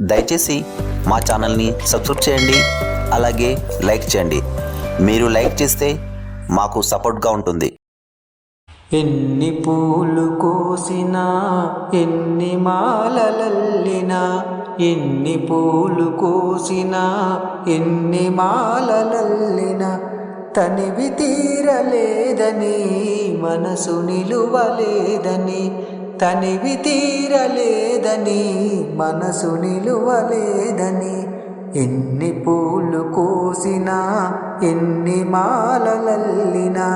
దయచేసి మా ఛానల్ని సబ్స్క్రైబ్ చేయండి అలాగే లైక్ చేయండి. మీరు లైక్ చేస్తే మాకు సపోర్ట్గా ఉంటుంది. ఎన్ని పూలు కోసినా ఎన్ని మాలలల్లినా ఎన్ని పూలు కోసినా ఎన్ని మాలలల్లినా తనివి తీరలేదని మనసు నిలువలేదని తనివి లేదని మనసు నిలువలేదని ఎన్ని పూలు కోసినా ఎన్ని మాలలల్లినా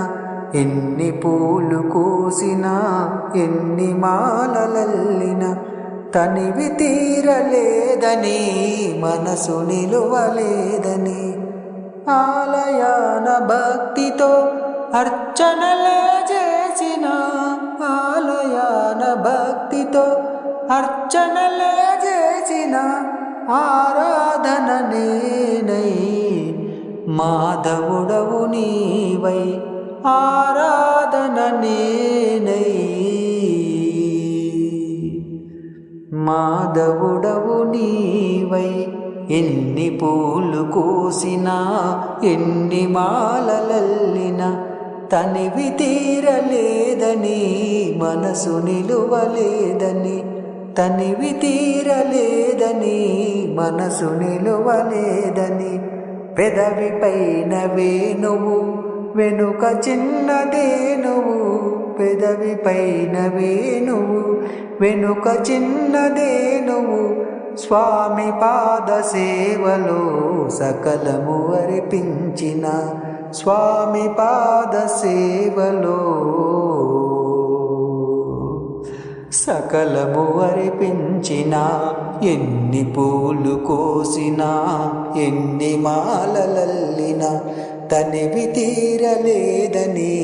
ఎన్ని పూలు కోసినా ఎన్ని మాలలల్లిన తనివి తీరలేదని మనసు నిలువలేదని ఆలయాన భక్తితో అర్చనలే చేసిన ఆలయాన భక్తితో అర్చనలే చేసిన ఆరాధన నేనై. మాధవుడవు నీవై ఆరాధన నేనై. మాధవుడవు నీవై ఎన్ని పూలు కోసినా ఎన్ని మాలలల్లిన తనివి తీరలేదని మనసు నిలువలేదని. తనివి తీరలేదని మనసు నిలువలేదని పెదవి పైన వేణువు వెనుక చిన్నదేనువు పెదవి పైన వేణువు వెనుక చిన్నదేనువు స్వామి పాద సేవలో సకలము అర్పించిన స్వామి పాద సేవలో సకలము అర్పించిన ఎన్ని పూలు కోసినా ఎన్ని మాలలల్లిన తనివి తీరలేదని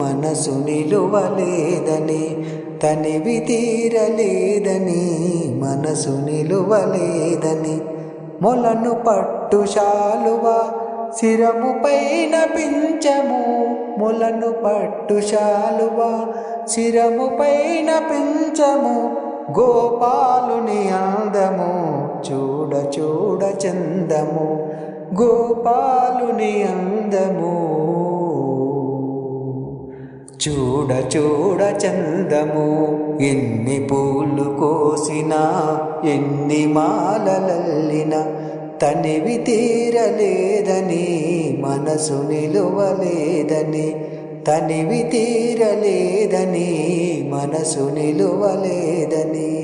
మనసు నిలువలేదని తనివి తీరలేదని మనసు నిలువలేదని మొలను పట్టు శాలువా శిరము పైన పించము మొలను పట్టు శాలువా శిరము పైన పెంచము గోపాలుని అందము చూడ చూడ చందము గోపాలుని అందము. చూడ చూడ చందము ఎన్ని పూలు కోసినా ఎన్ని మాలలల్లిన తనివి తీరలేదని మనసు నిలువలేదని తనివి తీరలేదని మనసు నిలువలేదని.